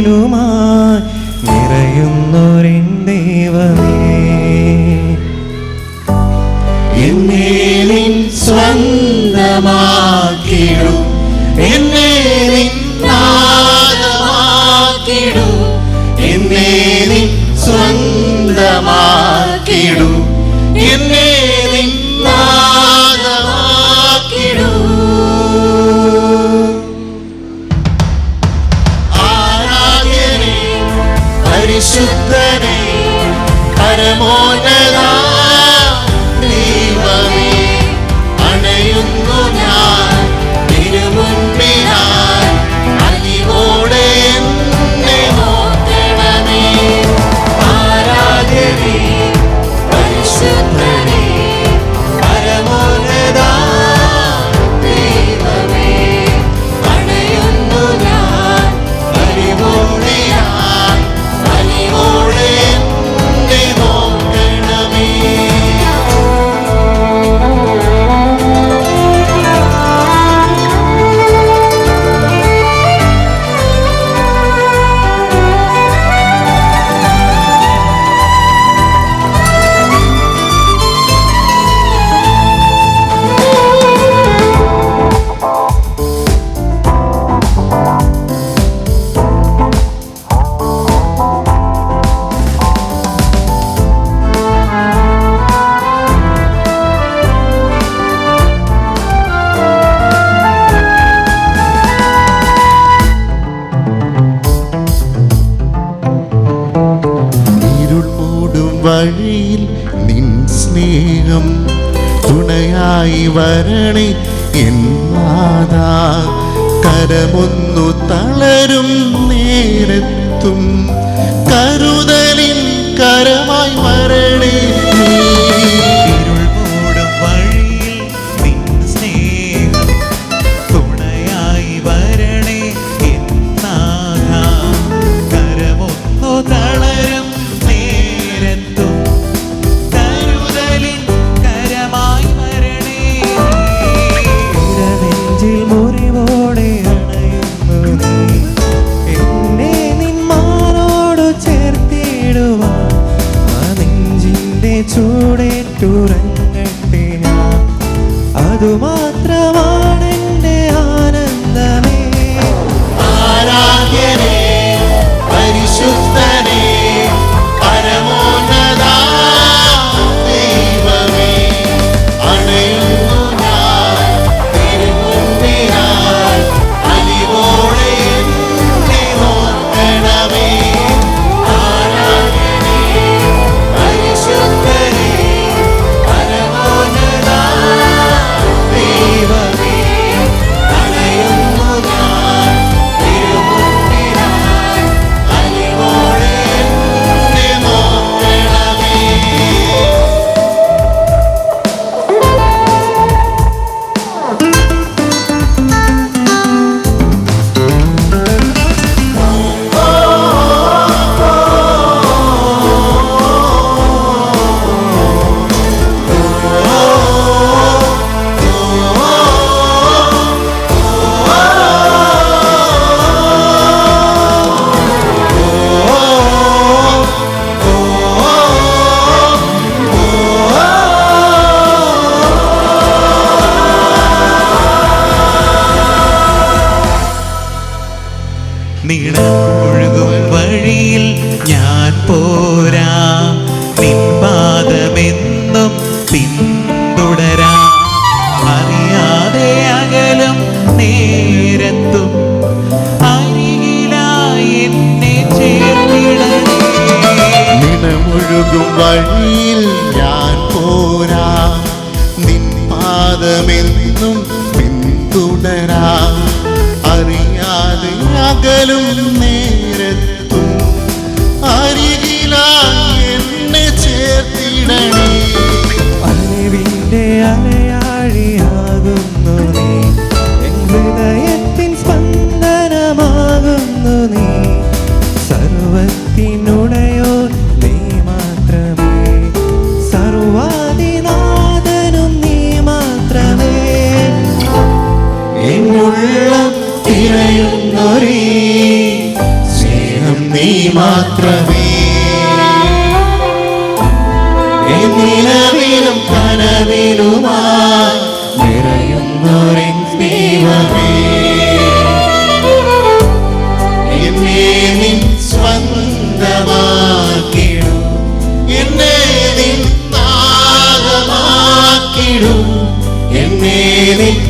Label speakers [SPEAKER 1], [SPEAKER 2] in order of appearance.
[SPEAKER 1] കനവിലുമായി
[SPEAKER 2] വരണേ എന്നാതാ കരമൊന്നു തളരും നേരത്തും കരുതലിൻ കരമായി വരണേ
[SPEAKER 1] നെഞ്ചിൽ മുറിവോടെ ചേർത്തിടുവാൻ ആ ഞാൻ. അതുമാത്രമാണ് എന്റെ ആനന്ദമേ നീളമൊഴുകും വഴിയിൽ ഞാൻ പോരാ. നിൻപാദമെന്നും പിന്തുടരാ. അറിയാതെ അകലും നേരത്തും
[SPEAKER 2] നിണമൊഴുകും വഴിയിൽ ഞാൻ പോരാ. നിൻ പാദമെന്നും പിന്തുടരാ. പകലും നേരത്തും. അരികിലാ എന്നെ ചേർത്തിടണേ.
[SPEAKER 1] അലവിന്റെ ഹൃദയത്തിൻ സ്പന്ദനമാകുന്നു നീ. സർവത്തിനുടയോ നീ മാത്രമേ. സർവാദിനാഥനും
[SPEAKER 2] നീ മാത്രമേ. എന്നുള്ളം തിരയുന്നൊരു എന്നിലവിലും മാത്രമേ. നിലവിലും ദൈവമേ. എന്നെ നിൻ സ്വന്തമാക്കിടൂ. എന്നെ നിൻ നാഗമാക്കിടും എന്നെ നിൻ